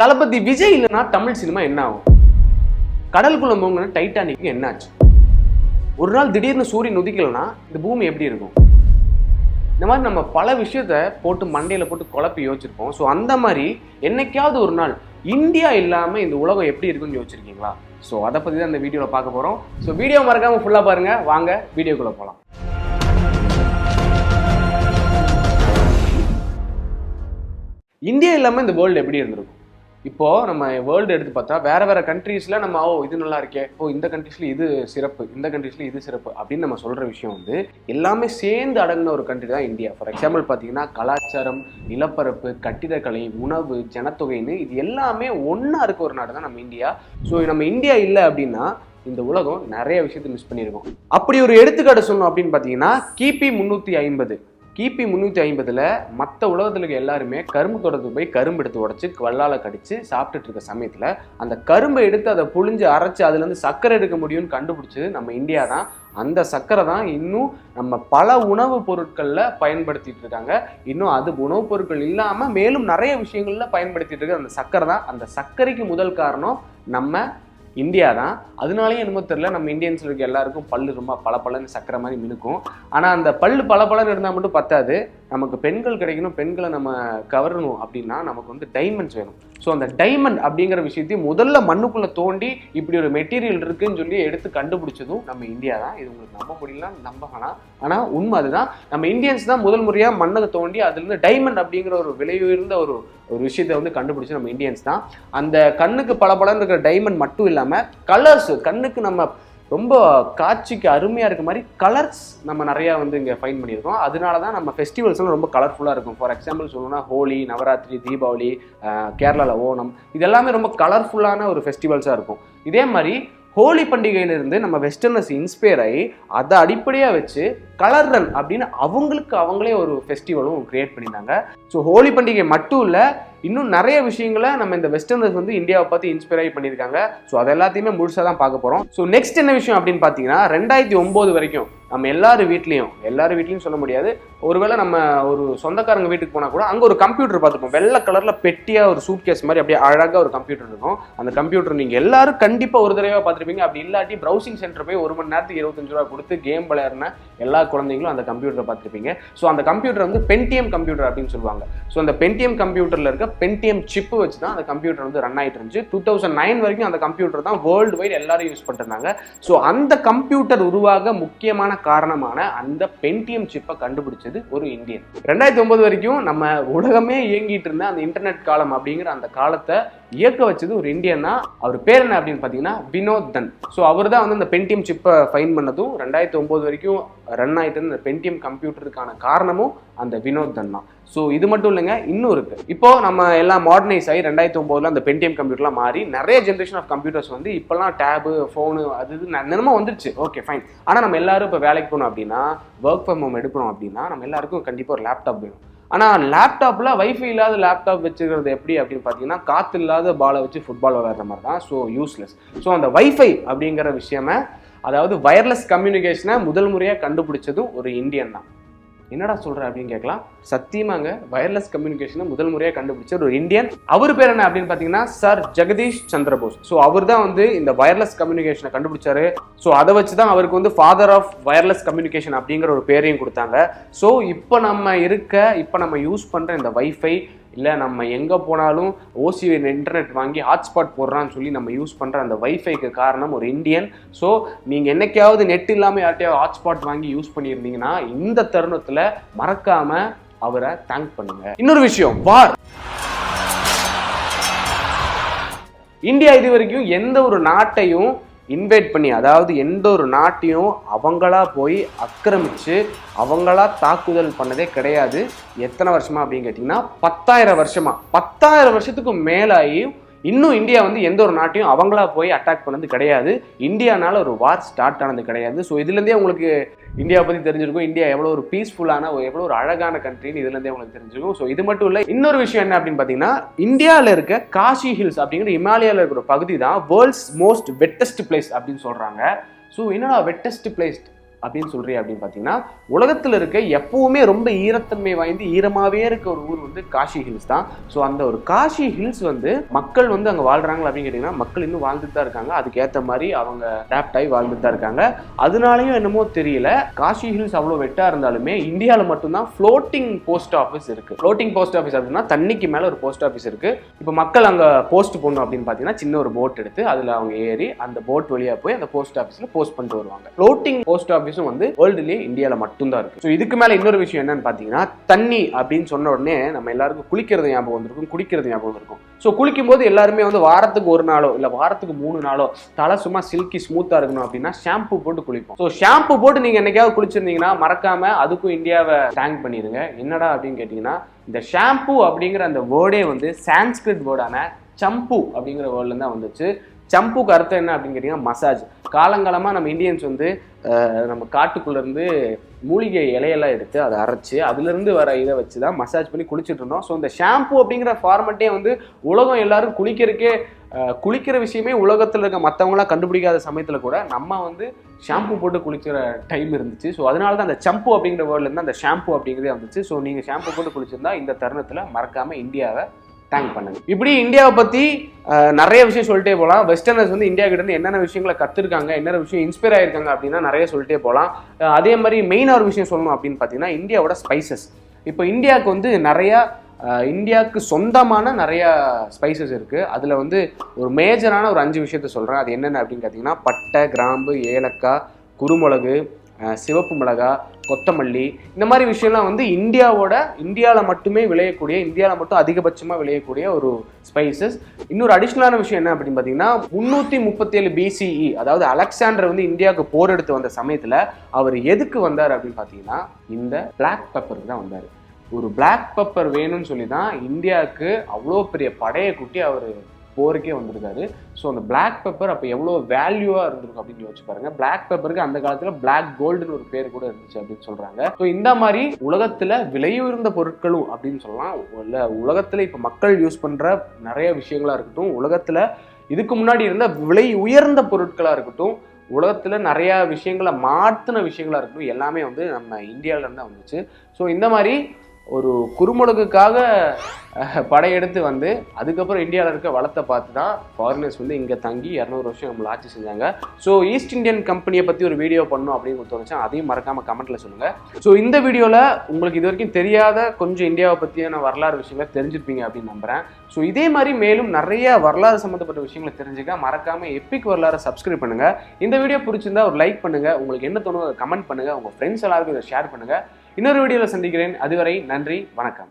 தளபதி விஜய் இல்லைன்னா தமிழ் சினிமா என்ன ஆகும்? கடலுக்குள்ள போங்கன்னா டைட்டானிக் என்னாச்சு? ஒரு நாள் திடீர்னு சூரியன் உதிக்கலைன்னா இந்த பூமி எப்படி இருக்கும்? இந்த மாதிரி நம்ம பல விஷயத்த போட்டு மண்டையில் போட்டு குழப்பி யோசிச்சிருப்போம். ஸோ அந்த மாதிரி என்னைக்காவது ஒரு நாள் இந்தியா இல்லாமல் இந்த உலகம் எப்படி இருக்குன்னு யோசிச்சிருக்கீங்களா? ஸோ அதை பற்றி தான் இந்த வீடியோவில் பார்க்க போகிறோம் ஸோ வீடியோ மறக்காமல் ஃபுல்லாக பாருங்க. வாங்க வீடியோக்குள்ளே போகலாம் இந்தியா இல்லாமல் இந்த வேர்ல்டு எப்படி இருந்திருக்கும்? இப்போ நம்ம வேர்ல்டு எடுத்து பார்த்தா வேற வேற கண்ட்ரீஸ்ல நம்ம ஓ இது நல்லா இருக்கே. ஓ இந்த கண்ட்ரீஸ்ல இது சிறப்பு. இந்த கண்ட்ரீஸ்ல இது சிறப்பு. அப்படின்னு நம்ம சொல்ற விஷயம் வந்து எல்லாமே சேர்ந்து அடங்கின ஒரு கண்ட்ரி தான் இந்தியா. ஃபார் எக்ஸாம்பிள் பார்த்தீங்கன்னா கலாச்சாரம் நிலப்பரப்பு கட்டிடக்கலை உணவு ஜனத்தொகைன்னு இது எல்லாமே ஒன்றா இருக்க ஒரு நாடு தான் நம்ம இந்தியா. ஸோ நம்ம இந்தியா இல்லை அப்படின்னா இந்த உலகம் நிறைய விஷயத்தை மிஸ் பண்ணியிருக்கோம். அப்படி ஒரு எடுத்துக்காட்டு சொன்னோம் அப்படின்னு பார்த்தீங்கன்னா கிபி முந்நூற்றி ஐம்பது. கிபி முந்நூற்றி ஐம்பதில் மற்ற உலகத்தில் இருக்க எல்லாருமே கரும்பு தோட்டத்துக்கு போய் கரும்பு எடுத்து உடச்சி வல்லால் கடிச்சு சாப்பிட்டுட்டு இருக்க சமயத்தில் அந்த கரும்பை எடுத்து அதை புழிஞ்சு அரைச்சு அதுலேருந்து சர்க்கரை எடுக்க முடியும்னு கண்டுபிடிச்சது நம்ம இந்தியா தான். அந்த சர்க்கரை தான் இன்னும் நம்ம பல உணவுப் பொருட்களில் பயன்படுத்திட்டு இருக்காங்க. இன்னும் அது உணவுப் பொருட்கள் இல்லாமல் மேலும் நிறைய விஷயங்களில் பயன்படுத்திட்டு இருக்க அந்த சர்க்கரை தான். அந்த சர்க்கரைக்கு முதல் காரணம் நம்ம இந்தியா தான் அதனாலேயே என்னமோ தெரியல நம்ம இந்தியன்ஸ் இருக்க எல்லாருக்கும் பல்லு ரொம்ப பல பலன்னு சக்கரை மாதிரி மினுக்கும். ஆனால் அந்த பல்லு பல பலன்னு இருந்தால் மட்டும் பத்தாது. நமக்கு பெண்கள் கிடைக்கணும் பெண்களை நம்ம கவரணும் அப்படின்னா நமக்கு வந்து டைமண்ட்ஸ் வேணும். ஸோ அந்த டைமண்ட் அப்படிங்கிற விஷயத்தையும் முதல்ல மண்ணுக்குள்ளே தோண்டி இப்படி ஒரு மெட்டீரியல் இருக்குன்னு சொல்லி எடுத்து கண்டுபிடிச்சதும் நம்ம இந்தியா தான். இது உங்களுக்கு நம்ப முடியல நம்ப வேணாம். ஆனால் உண்மை அதுதான். நம்ம இந்தியன்ஸ் தான் முதல் முறையாக மண்ணை தோண்டி அதுலேருந்து டைமண்ட் அப்படிங்கிற ஒரு விலை உயர்ந்த ஒரு ஒரு விஷயத்தை வந்து கண்டுபிடிச்சு நம்ம இந்தியன்ஸ் தான். அந்த கண்ணுக்கு பல பலன் இருக்கிற டைமண்ட் மட்டும் இல்லாமல் கலர்ஸ் கண்ணுக்கு நம்ம ரொம்ப காட்சிக்கு அருமையாக இருக்க மாதிரி கலர்ஸ் நம்ம நிறையா வந்து இங்கே ஃபைன் பண்ணியிருக்கோம். அதனால தான் நம்ம ஃபெஸ்டிவல்ஸ்லாம் ரொம்ப கலர்ஃபுல்லாக இருக்கும். ஃபார் எக்ஸாம்பிள் சொல்லணும்னா ஹோலி நவராத்திரி தீபாவளி கேரளாவில் ஓணம் இது எல்லாமே ரொம்ப கலர்ஃபுல்லான ஒரு ஃபெஸ்டிவல்ஸாக இருக்கும். இதே மாதிரி ஹோலி பண்டிகையிலிருந்து நம்ம வெஸ்டர்னஸ் இன்ஸ்பயர் ஆகி அதை அடிப்படையாக வச்சு கலர் ரன் அப்படின்னு அவங்களுக்கு அவங்களே ஒரு ஃபெஸ்டிவலும் க்ரியேட் பண்ணியிருந்தாங்க. ஸோ ஹோலி பண்டிகை மட்டும் இல்லை இன்னும் நிறைய விஷயங்களை நம்ம இந்த வெஸ்டர்னர்ஸ் வந்து இந்தியாவை பார்த்து இன்ஸ்பயர் ஆகி பண்ணியிருக்காங்க. ஸோ அது எல்லாத்தையுமே முழுசாக தான் பார்க்க போகிறோம் ஸோ நெக்ஸ்ட் என்ன விஷயம் அப்படின்னு பார்த்தீங்கன்னா ரெண்டாயிரத்தி ஒம்பது வரைக்கும் நம்ம எல்லார் வீட்லேயும் எல்லார் வீட்லேயும் சொல்ல முடியாது. ஒருவேளை நம்ம ஒரு சொந்தக்காரங்க வீட்டுக்கு போனால் கூட அங்கே ஒரு கம்ப்யூட்டர் பார்த்துப்போம். வெள்ளை கலரில் பெட்டியாக ஒரு சூட் கேஸ் மாதிரி அப்படியே அழகாக ஒரு கம்ப்யூட்டர் இருக்கும். அந்த கம்ப்யூட்டர் நீங்கள் எல்லாரும் கண்டிப்பாக ஒரு தடவை பார்த்துருப்பீங்க. அப்படி இல்லாட்டி ப்ரௌசிங் சென்டர் போய் ஒரு மணி நேரத்துக்கு இருபத்தஞ்சு ரூபா கொடுத்து கேம் விளையாடுன எல்லா குழந்தைங்களும் அந்த கம்ப்யூட்டரை பார்த்துருப்பீங்க. ஸோ அந்த கம்ப்யூட்டர் வந்து பென்டிஎம் கம்ப்யூட்டர் அப்படின்னு சொல்லுவாங்க. ஸோ அந்த பென்டிஎம் கம்ப்யூட்டரில் இருக்க பென்டிஎம் சிப்பு வச்சு தான் அந்த கம்ப்யூட்டர் வந்து ரன் ஆகிட்டு இருந்துச்சு. டூ தௌசண்ட் நைன் வரைக்கும் அந்த கம்ப்யூட்டர் தான் வேர்ல்டு வைட் எல்லாரும் யூஸ் பண்ணிருந்தாங்க ஸோ அந்த கம்ப்யூட்டர் உருவாக முக்கியமான காரணமான அந்த பென்டிஎம் சிப்பை கண்டுபிடிச்சது ஒரு இந்தியன். ரெண்டாயிரத்தி ஒன்பது வரைக்கும் நம்ம உலகமே இயங்கிட்டு இருந்த அந்த இன்டர்நெட் காலம் அப்படிங்கிற அந்த காலத்தை இயக்க வச்சது ஒரு இந்தியன் தான். அவர் பேர் என்ன அப்படின்னு பார்த்தீங்கன்னா வினோத் தன். ஸோ அவர் தான் வந்து அந்த பென்டிஎம் சிப்பை ஃபைன் பண்ணதும் ரெண்டாயிரத்தி ஒம்பது வரைக்கும் ரன் ஆகிட்டு இருந்த பென்டிஎம் கம்ப்யூட்டருக்கான காரணமும் அந்த வினோத் தன் தான். ஸோ இது மட்டும் இல்லைங்க இன்னும் இருக்குது இப்போ நம்ம எல்லாம் மாடர்னைஸ் ஆகி ரெண்டாயிரத்தி ஒம்போதில் அந்த பென்டிஎம் கம்ப்யூட்டர்லாம் மாறி நிறைய ஜென்ரேஷன் ஆஃப் கம்ப்யூட்டர்ஸ் வந்து இப்போல்லாம் டேபு ஃபோனு அது இது நிலமா வந்துருச்சு. ஓகே ஃபைன் ஆனால் நம்ம எல்லாரும் இப்போ வேலைக்கு போகணும் அப்படின்னா ஒர்க் ஃப்ரம் ஹோம் எடுக்கணும் அப்படின்னா நம்ம எல்லாருக்கும் கண்டிப்பாக ஒரு லேப்டாப் வேணும். ஆனால் லேப்டாப்பில் வைஃபை இல்லாத லேப்டாப் வச்சுக்கிறது எப்படி அப்படின்னு பார்த்தீங்கன்னா காற்று இல்லாத பாலை வச்சு ஃபுட்பால் விளையாடுற மாதிரி தான். ஸோ யூஸ்லெஸ் ஸோ அந்த வைஃபை அப்படிங்கிற விஷயம அதாவது வயர்லெஸ் கம்யூனிகேஷனை முதல் முறையாக கண்டுபிடிச்சதும் ஒரு இந்தியன் தான். என்னடா சொல்ற அப்படின்னு கேட்கலாம். சத்தியமாங்க வயர்லெஸ் கம்யூனிகேஷனை முதல் முறையாக கண்டுபிடிச்ச ஒரு இந்தியன். அவர் பேர் என்ன அப்படின்னு பார்த்தீங்கன்னா சார் ஜெகதீஷ் சந்திரபோஸ். ஸோ அவர் தான் வந்து இந்த வயர்லெஸ் கம்யூனிகேஷனை கண்டுபிடிச்சாரு. ஸோ அதை வச்சு தான் அவருக்கு வந்து ஃபாதர் ஆஃப் வயர்லெஸ் கம்யூனிகேஷன் அப்படிங்கிற ஒரு பேரையும் கொடுத்தாங்க. ஸோ இப்போ நம்ம இருக்க இப்போ நம்ம யூஸ் பண்ணுற இந்த வைஃபை இல்லை நம்ம எங்கே போனாலும் ஓசி இன்டர்நெட் வாங்கி ஹாட்ஸ்பாட் போடுறான்னு சொல்லி நம்ம யூஸ் பண்ணுற அந்த வைஃபைக்கு காரணம் ஒரு இந்தியன் ஸோ நீங்கள் என்னைக்காவது நெட் இல்லாமல் யார்ட்டையாவது ஹாட்ஸ்பாட் வாங்கி யூஸ் பண்ணியிருந்தீங்கன்னா இந்த தருணத்தில் மறக்காமல் அவரை தேங்க் பண்ணுங்க. இன்னொரு விஷயம் வார் இந்தியா இது வரைக்கும் எந்த ஒரு நாட்டையும் இன்வைட் பண்ணி அதாவது எந்த ஒரு நாட்டையும் அவங்களா போய் ஆக்கிரமித்து அவங்களா தாக்குதல் பண்ணதே கிடையாது. எத்தனை வருஷமா அப்படின்னு கேட்டிங்கன்னா பத்தாயிரம் வருஷமா. பத்தாயிரம் வருஷத்துக்கு மேலாகி இன்னும் இந்தியா வந்து எந்த ஒரு நாட்டையும் அவங்களா போய் அட்டாக் பண்ணது கிடையாது. இந்தியானால ஒரு வார் ஸ்டார்ட் ஆனது கிடையாது. ஸோ இதுலேருந்தே உங்களுக்கு இந்தியா பற்றி தெரிஞ்சிருக்கும். இந்தியா எவ்வளோ ஒரு பீஸ்ஃபுல்லான எவ்வளோ ஒரு அழகான கண்ட்ரின்னு இதுலேருந்தே உங்களுக்கு தெரிஞ்சிருக்கும். ஸோ இது மட்டும் இல்லை இன்னொரு விஷயம் என்ன அப்படின்னு பார்த்தீங்கன்னா இந்தியாவில் இருக்க காஷி ஹில்ஸ் அப்படிங்கிற இமாலயாவில் இருக்கிற பகுதி தான் வேர்ல்ட்ஸ் மோஸ்ட் வெட்டஸ்ட் பிளேஸ் அப்படின்னு சொல்கிறாங்க ஸோ என்னடா வெட்டஸ்ட் பிளேஸ் அப்படின்னு சொல்கிறீ அப்படின்னு பார்த்தீங்கன்னா உலகத்தில் இருக்க எப்பவுமே ரொம்ப ஈரத்தன்மை வாய்ந்து ஈரமாகவே இருக்க ஒரு ஊர் வந்து காஷி ஹில்ஸ் தான். ஸோ அந்த ஒரு காஷி ஹில்ஸ் வந்து மக்கள் வந்து அங்கே வாழ்கிறாங்களா அப்படின்னு கேட்டிங்கன்னா மக்கள் இன்னும் வாழ்ந்துட்டு தான் இருக்காங்க. அதுக்கேற்ற மாதிரி அவங்க அடாப்ட் ஆகி வாழ்ந்துட்டு தான் இருக்காங்க. அதனாலையும் என்னமோ தெரியல காஷி ஹில்ஸ் அவ்வளோ வெட்டாக இருந்தாலுமே இந்தியாவில் மட்டும்தான் ஃப்ளோட்டிங் போஸ்ட் ஆஃபீஸ் இருக்குது ஃப்ளோட்டிங் போஸ்ட் ஆஃபீஸ் அப்படின்னா தண்ணிக்கு மேலே ஒரு போஸ்ட் ஆஃபீஸ் இருக்குது இப்போ மக்கள் அங்கே போஸ்ட் போடணும் அப்படின்னு பார்த்தீங்கன்னா சின்ன ஒரு போட் எடுத்து அதில் அவங்க ஏறி அந்த போட் வழியாக போய் அந்த போஸ்ட் ஆஃபீஸில் போஸ்ட் பண்ணிட்டு வருவாங்க. ஃப்ளோட்டிங் போஸ்ட் ஆஃபீஸ் ஆஃபீஸும் வந்து வேர்ல்டுலேயே இந்தியாவில் மட்டும்தான் இருக்கு. ஸோ இதுக்கு மேலே இன்னொரு விஷயம் என்னன்னு பார்த்தீங்கன்னா தண்ணி அப்படின்னு சொன்ன உடனே நம்ம எல்லாருக்கும் குளிக்கிறது ஞாபகம் வந்திருக்கும் குடிக்கிறது ஞாபகம் வந்திருக்கும். ஸோ குளிக்கும் போது எல்லாருமே வந்து வாரத்துக்கு ஒரு நாளோ இல்லை வாரத்துக்கு மூணு நாளோ தலை சும்மா சில்கி ஸ்மூத்தாக இருக்கணும் அப்படின்னா ஷாம்பு போட்டு குளிப்போம். ஸோ ஷாம்பு போட்டு நீங்கள் என்னைக்காவது குளிச்சிருந்தீங்கன்னா மறக்காம அதுக்கும் இந்தியாவை தேங்க் பண்ணிடுங்க என்னடா அப்படின்னு கேட்டிங்கன்னா இந்த ஷாம்பு அப்படிங்கிற அந்த வேர்டே வந்து சான்ஸ்கிரிட் வேர்டான சம்பு அப்படிங்கிற வேர்ட்ல தான் வந்துச்சு. சம்புக்கு அர்த்தம் என்ன அப்படின்னு கேட்டிங்கன்னா மசாஜ் காலங்காலமாக நம்ம இந்தியன்ஸ் வந்து நம்ம காட்டுக்குள்ளேருந்து மூலிகை இலையெல்லாம் எடுத்து அதை அரைச்சி அதுலேருந்து வர இதை வச்சு தான் மசாஜ் பண்ணி குளிச்சுட்டு இருந்தோம். ஸோ இந்த ஷாம்பு அப்படிங்கிற ஃபார்மெட்டே வந்து உலகம் எல்லாரும் குளிக்கிறதுக்கே குளிக்கிற விஷயமே உலகத்தில் இருக்க மற்றவங்களாம் கண்டுபிடிக்காத சமயத்தில் கூட நம்ம வந்து ஷாம்பு போட்டு குளிக்கிற டைம் இருந்துச்சு. ஸோ அதனால தான் அந்த சம்பு அப்படிங்கிற வேர்ட்லேருந்து அந்த ஷாம்பு அப்படிங்கிறதே வந்துச்சு. ஸோ நீங்கள் ஷாம்பு போட்டு குளிச்சிருந்தா இந்த தருணத்தில் மறக்காமல் இந்தியாவை தேங்க் பண்ணுங்க இப்படி இந்தியாவை பற்றி நிறைய விஷயம் சொல்லிட்டே போகலாம் வெஸ்டர்னர்ஸ் வந்து இந்தியா கிட்ட இருந்து என்னென்ன விஷயங்களை கற்றுருக்காங்க என்னென்ன விஷயம் இன்ஸ்பயர் ஆயிருக்காங்க அப்படின்னா நிறைய சொல்லிட்டே போகலாம் அதே மாதிரி மெயினாக ஒரு விஷயம் சொல்லணும் அப்படின்னு பார்த்தீங்கன்னா இந்தியாவோட ஸ்பைசஸ் இப்போ இந்தியாவுக்கு வந்து நிறையா இந்தியாவுக்கு சொந்தமான நிறைய ஸ்பைசஸ் இருக்குது அதில் வந்து ஒரு மேஜரான ஒரு அஞ்சு விஷயத்த சொல்கிறேன் அது என்னென்ன அப்படின்னு பார்த்தீங்கன்னா பட்டை கிராம்பு ஏலக்காய் குருமிளகு சிவப்பு மிளகா கொத்தமல்லி இந்த மாதிரி விஷயம்லாம் வந்து இந்தியாவோட இந்தியாவில் மட்டுமே விளையக்கூடிய இந்தியாவில் மட்டும் அதிகபட்சமாக விளையக்கூடிய ஒரு ஸ்பைசஸ் இன்னொரு அடிஷ்னலான விஷயம் என்ன அப்படின்னு பார்த்தீங்கன்னா முந்நூற்றி முப்பத்தேழு பிசிஇ அதாவது அலெக்சாண்டர் வந்து இந்தியாவுக்கு போர் எடுத்து வந்த சமயத்தில் அவர் எதுக்கு வந்தார் அப்படின்னு பார்த்தீங்கன்னா இந்த பிளாக் பெப்பருக்கு தான் வந்தார். ஒரு பிளாக் பெப்பர் வேணும்னு சொல்லி தான் இந்தியாவுக்கு அவ்வளோ பெரிய படையை குட்டி அவர் போருக்கே வந்திருக்காரு. ஸோ அந்த பிளாக் பெப்பர் அப்போ எவ்வளோ வேல்யூவாக இருந்திருக்கும் அப்படின்னு யோசிச்சு பாருங்க. பிளாக் பெப்பருக்கு அந்த காலத்தில் பிளாக் கோல்டுன்னு ஒரு பேர் கூட இருந்துச்சு அப்படின்னு சொல்றாங்க. ஸோ இந்த மாதிரி உலகத்தில் விலையுயர்ந்த பொருட்களும் அப்படின்னு சொல்லலாம். இல்லை உலகத்தில் இப்போ மக்கள் யூஸ் பண்ணுற நிறைய விஷயங்களா இருக்கட்டும் உலகத்தில் இதுக்கு முன்னாடி இருந்த விலை உயர்ந்த பொருட்களாக இருக்கட்டும் உலகத்தில் நிறையா விஷயங்களை மாற்றின விஷயங்களா இருக்கட்டும் எல்லாமே வந்து நம்ம இந்தியாவிலேருந்து தான் வந்துச்சு. ஸோ இந்த மாதிரி ஒரு குறுமுளகுக்காக படையெடுத்து வந்து அதுக்கப்புறம் இந்தியாவில் இருக்க வளத்தை பார்த்து தான் ஃபாரினர்ஸ் வந்து இங்கே தங்கி இரநூறு வருஷம் நம்மளை ஆட்சி செஞ்சாங்க. ஸோ ஈஸ்ட் இந்தியன் கம்பெனியை பற்றி ஒரு வீடியோ பண்ணும் அப்படின்னு தோணுச்சு அதையும் மறக்காமல் கமெண்ட்டில் சொல்லுங்கள் ஸோ இந்த வீடியோவில் உங்களுக்கு இது வரைக்கும் தெரியாத கொஞ்சம் இந்தியாவை பற்றியான வரலாறு விஷயங்களை தெரிஞ்சிருப்பீங்க அப்படின்னு நம்புகிறேன் ஸோ இதே மாதிரி மேலும் நிறைய வரலாறு சம்மந்தப்பட்ட விஷயங்களை தெரிஞ்சுக்க மறக்காமல் எப்பிக் வரலாறு சப்ஸ்கிரைப் பண்ணுங்கள் இந்த வீடியோ பிடிச்சிருந்தா ஒரு லைக் பண்ணுங்கள் உங்களுக்கு என்ன தோணுதோ அதை கமெண்ட் பண்ணுங்கள் உங்கள் ஃப்ரெண்ட்ஸ் எல்லாருக்கும் இதை ஷேர் பண்ணுங்கள் இன்னொரு வீடியோவில் சந்திக்கிறேன். அதுவரை நன்றி வணக்கம்.